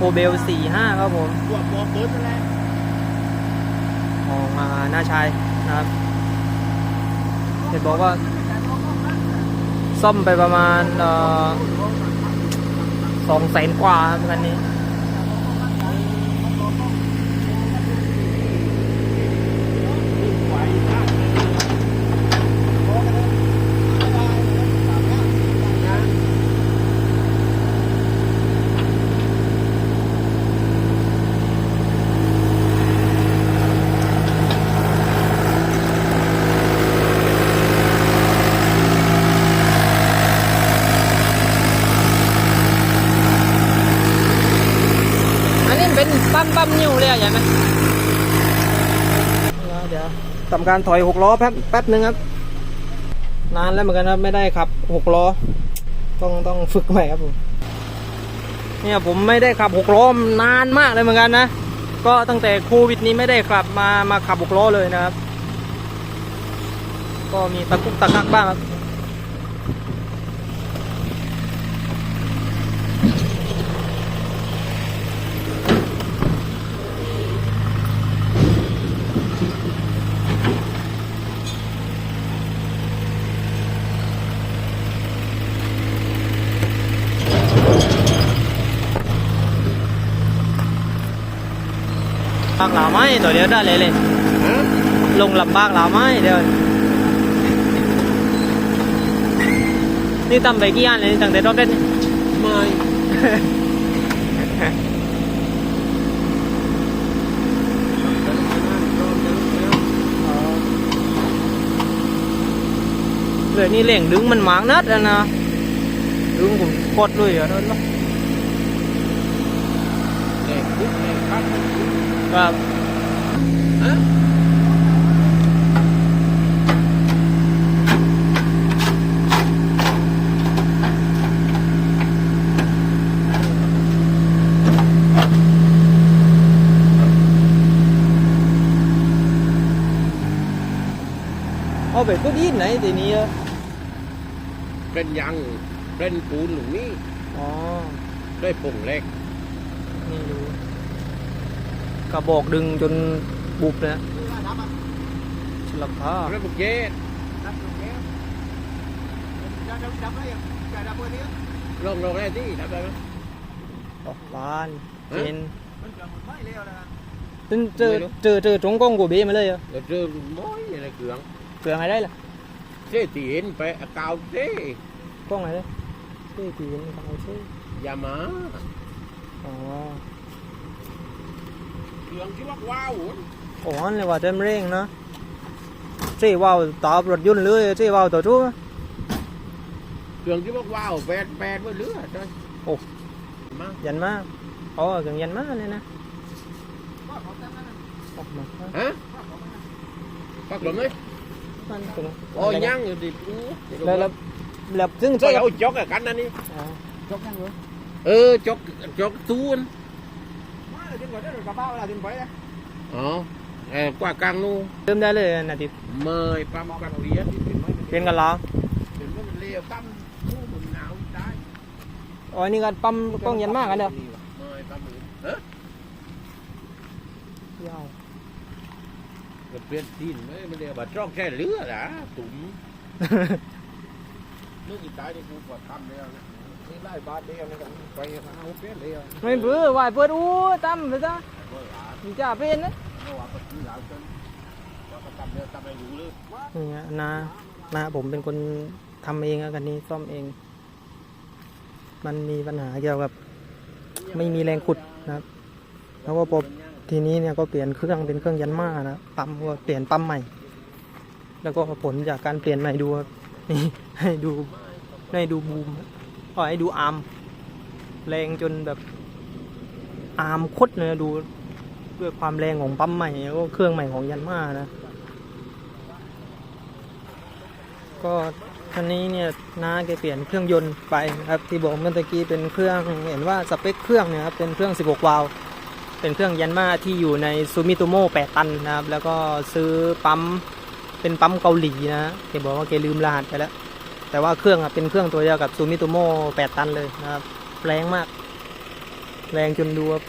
โคเบลสี่ห้าครับผมพวกบอกเบิร์ดอะไรของอ่าหน้าชายนะครับเห็นบอกว่า ซ่อมไปประมาณสองแสนกว่าครับคันนี้ ไหวมากเลยนะ อัน นี้เป็นปั๊มนิ้วเลยอะใช่ไหมเดี๋ยวทำการถอยหกล้อแป๊บแป๊บหนึ่งครับ นานแล้วเหมือนกันครับไม่ได้ขับหกล้อ ต้องต้องฝึกใหม่ครับผมเนี่ยผมไม่ได้ขับหกล้อนานมากเลยเหมือนกันนะ ก็ตั้งแต่โควิดนี้ไม่ได้ขับมามาขับหกล้อเลยนะครับ ก็มีตะกุกตะกักบ้างครับางหลาไม้ตัวเดียวได้เลยเลยฮะลงลำบากหลาไม้เดียวนี่ทำไปกี่อันเลยตั้งแต่รอบเล่นนี่ไม่เลยนี่เล่งดึงมันหมางนั ดแล้วนะดึงผมกดเลยอะนั่นเนาะเด็กปุ๊บเด็กปั๊บครับฮะเอาไปก็ดีไหนทีนี้อะเป็นยังเป็นปูนหลุมนี้ อ๋อด้วยปุ่งเล็ก นี่ดูก ระบอกดึงจนบุบเลยนะฉลับผ้าแล้วบุกเย็ดลงลงได้ที่ทำได้ไหมออกบานเอ๊ะเห็นตึ้งเจอเจอเจอตรงกล้องกูเบมาเลยเหรอเดี๋ยวเจอม้อยอะไรเกลืองเกลือไงได้ล่ะเสียตีเห็นไปเอากาวเสียกล้องไหนเลยเซ่ตีนกลางเซ่อย่ามาอ๋อ เกลืองที่ว่าว้าวอ๋อนั่นเลยว่าเต็มเร่งนะเซ่ว้าวตอบรถยนต์เลยเซ่ว้าวต่อทุกเกลืองที่ว่าว้าวแปดแปดไว้เรือใช่โอ้มายันมาอ๋อเกืองยันมาเลยนะออกมาฮะปักหลงไหมมันตรงโอ้ยยังอยู่ดิแล้วแล้วแล้วซึ่งก็เซ่เอาจอกกันนั่นนี่อ๋อเออจกจกตูนอ๋อเออกว่ากลางนู่นเติมได้เลยนาทีเมยปั๊มกันเลียนเปลี่ยนกันแล้วเป็นว่ามันเลี้ยวปั๊มนู่นมันหนาวได้อ๋อนี่ก็ปั๊มกล้องยันมากกันเด้อเมยปั๊มมือเออยาวก็เปลี่ยนดินเอ้ยมันเรียกว่าจ้องแค่เรือนะตุ่มนึกอีกตายนี่กูกว่าทำแล้วนะนี่ ไล่บาทเดียวนี่กันไปเอาเปลี่ยนเดียวไม่เบื่อวายเปิดอู้ตั้มเมื่อหลามันจะเป็นนะเมื่านก็ซื้อหลานจนแล้วก็ทำเดียวทำอะไรอยู่เลยนี่ฮะนานาผมเป็นคนทำเองอะกันนี้ซ่อมเอง มันมีปัญหาเกี่ยวกับ ไม่มีแรงขุดนะครับ แล้วก็พอทีนี้เนี่ยก็เปลี่ยนเครื่องเป็นเครื่องยันมานะปั๊มก็เปลี่ยนปั๊มใหม่ แล้วก็ผลจากการเปลี่ยนใหม่ดูนี่ให้ดูให้ดูบูม ก็ให้ดูอาร์มแรงจนแบบอาร์มคดเลยนะดูด้วยความแรงของปั๊มใหม่แล้วก็เครื่องใหม่ของยันมานะ ก็คันนี้เนี่ยน้าแกเปลี่ยนเครื่องยนต์ไปครับที่บอกเมื่อตะกี้เป็นเครื่องเห็นว่าสเปคเครื่องเนี่ยครับเป็นเครื่อง 16 วาล์วเป็นเครื่องยันมาที่อยู่ในซูมิโตโม่8ตันนะครับ แล้วก็ซื้อปั๊มเป็นปั๊มเกาหลีนะแกบอกว่าแกลืมรหัสไปแล้ว แต่ว่าเครื่องอะเป็นเครื่องตัวเดียวกับซูมิโตโม่8ตันเลยนะครับ แรงมาก แรงจนดูครับ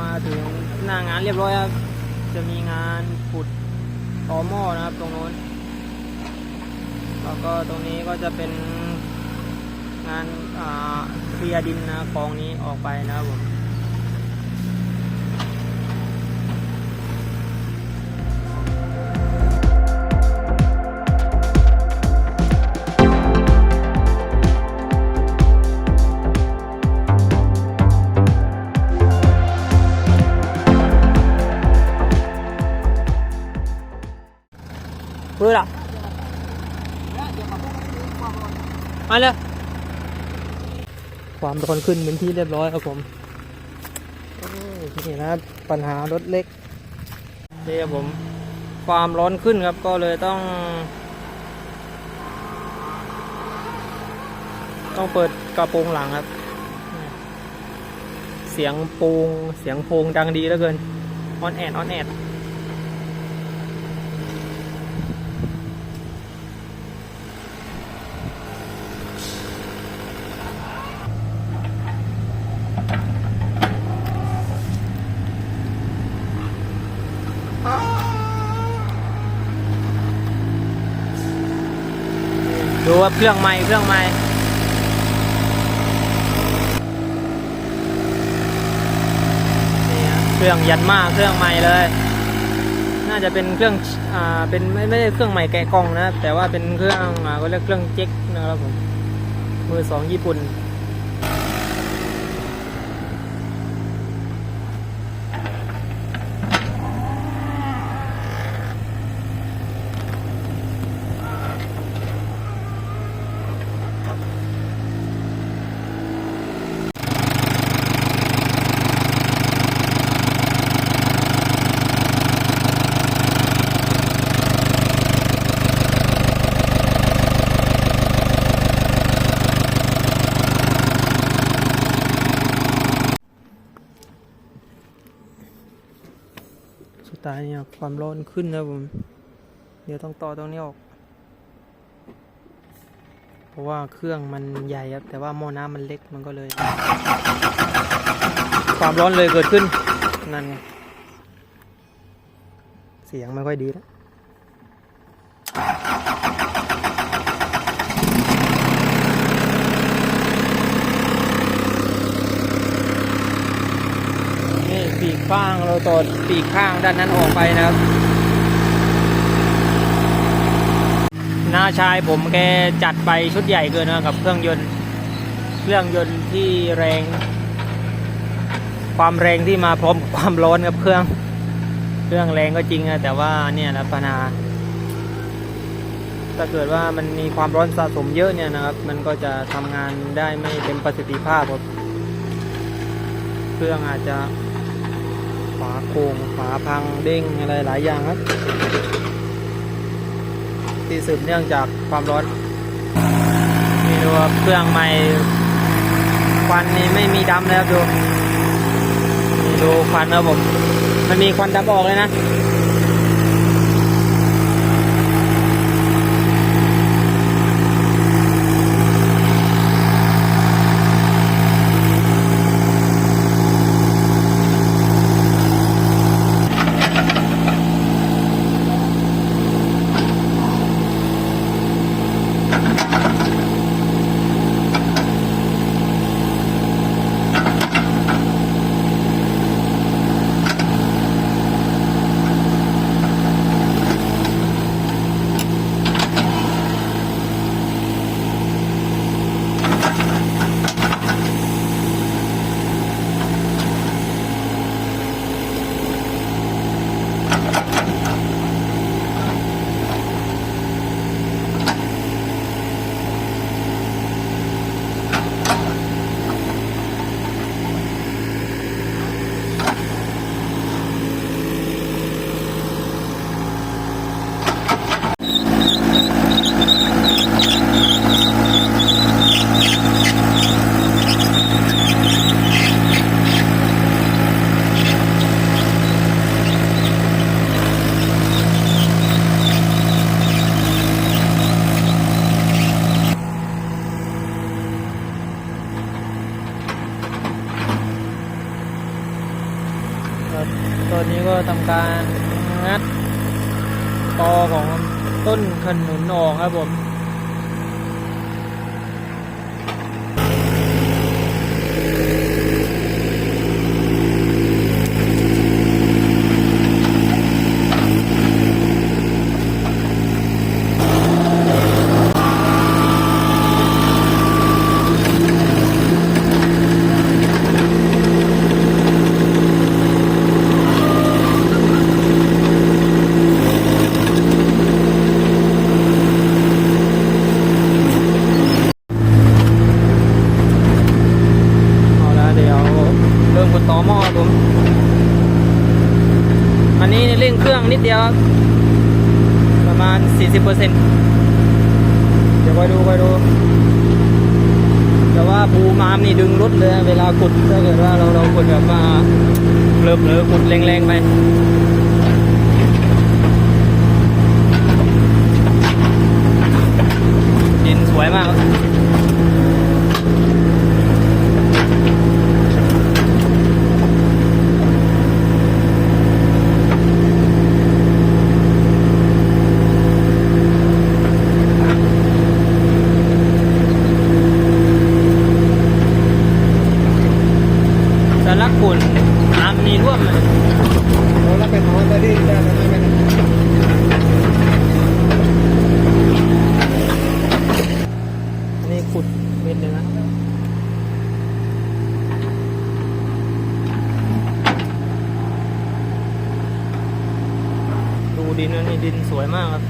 มาถึงหน้างานเรียบร้อยครับ จะมีงานขุดต่อหม้อนะครับ ตรงนู้น แล้วก็ตรงนี้ก็จะเป็นงานเคลียร์ดินนะกองนี้ออกไปนะครับผม Mà lên ความร้อนขึ้นเป็นที่เรียบร้อยครับผมโอ้ยนี่นะครับปัญหารถเล็กนี่ครับผมความร้อนขึ้นครับก็เลยต้อง ต้องเปิดกระโปรงหลังครับ เสียงโปงเสียงโพงดังดีเหลือเกินออนแอดออนแอด ดูว่าเครื่องใหม่เครื่องใหม่นี่ฮะเครื่องยันมาเครื่องใหม่เลย น่าจะเป็นเครื่องอ่าเป็นไม่ไม่ใช่เครื่องใหม่แกะกล่องนะแต่ว่าเป็นเครื่องอ่าก็เรียกเครื่องเจ๊กนะครับผมมือสองญี่ปุ่น ตายเนี่ยความร้อนขึ้นนะผม เดี๋ยวต้องต่อตรงนี้ออก เพราะว่าเครื่องมันใหญ่ครับ แต่ว่าหม้อน้ำมันเล็กมันก็เลย ความร้อนเลยเกิดขึ้น นั่นไง เสียงไม่ค่อยดีแล้ว นี่ ปีกข้างเราต่อปีกข้างด้านนั้นออกไปนะครับน้าชายผมแกจัดไปชุดใหญ่เกินนะกับเครื่องยนต์ เครื่องยนต์ที่แรง ความแรงที่มาพร้อมกับความร้อนกับเครื่อง เครื่องแรงก็จริงนะแต่ว่าเนี่ยนะปัญหาถ้าเกิดว่ามันมีความร้อนสะสมเยอะเนี่ยนะครับ มันก็จะทำงานได้ไม่เต็มประสิทธิภาพครับ เครื่องอาจจะ ฝาโครงฝาพังเด้งอะไรหลายอย่างครับที่สืบเนื่องจากความร้อนนี่ดูว่าเครื่องใหม่ควันนี่ไม่มีดำเลยครับดูดูควันครับผมมันมีควันดำออกเลยนะ น ตอนนี้ก็ทำการงัด ตอของต้นขนุนออกครับผม เอาละเดี๋ยวเริ่มกดต่อหม้อครับผม อันนี้เร่งเครื่องนิดเดียวครับประิบเปอร์เดี๋ยวไปดูไปดู แต่ว่าปูมามนี่ดึงรถเลยเวลากดถ้าเกิดว่าเราเรากดแบบว่าเผลอเลยกดแรงๆไปดินสวยมาก ครับสารักคุณอามนี่ร่วมเลยแล้วเป็นนอนได้ที่ได้ไมไม่ได้อันนี้ขุดเม็ดหนึ่งนะดูดินอันนี้ดินสวยมากครับ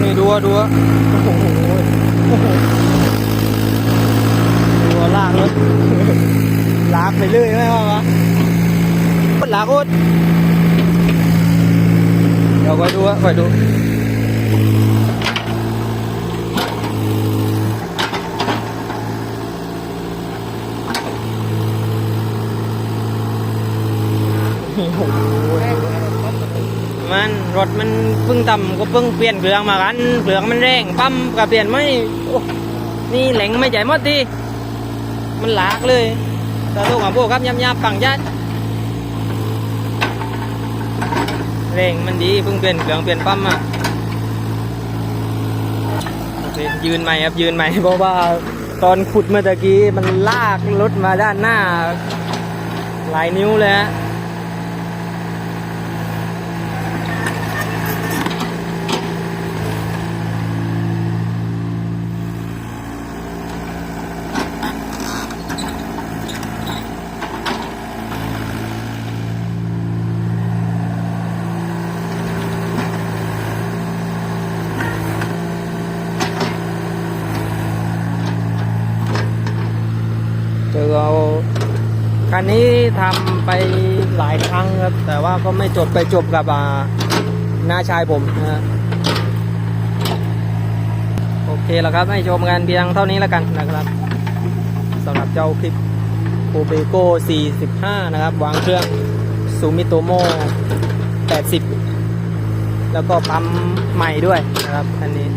นี่ดูอะดูอะโอ้โหโอ้โหดูอะลากรถ ลากไปเรื่อยไหมวะวะาคตเดี๋ยวคอยดูอะคอยดูมันรถมันเพิ่งทำก็เพิ่งเปลี่ยนเกลืองมากันเกลืองมันแรงปั๊มก็เปลี่ยนไม่นี่แหลงไม่ใหญ่หมดทีมันหลากเลยแต่ลูกของพวกครับยำยำปังยัด แรงมันดีเพิ่งเปลี่ยนเกลืองเปลี่ยนปั๊มอะยืนใหม่ครับยืนใหม่เพราะว่าตอนขุดเมื่อกี้มันลากรถมาด้านหน้า หลายนิ้วเลยฮะ เจอเอาคันนี้ ทำไปหลายครั้งครับ แต่ว่าก็ไม่จบไปจบกับน้าชายผมนะโอเคแล้วครับ ให้ชมกันเพียงเท่านี้แล้วกันนะครับสำหรับเจ้าคลิปโอเบโก้ 45 นะครับ วางเครื่องซูมิโตโม80 แล้วก็ปั๊มใหม่ด้วยนะครับคันนี้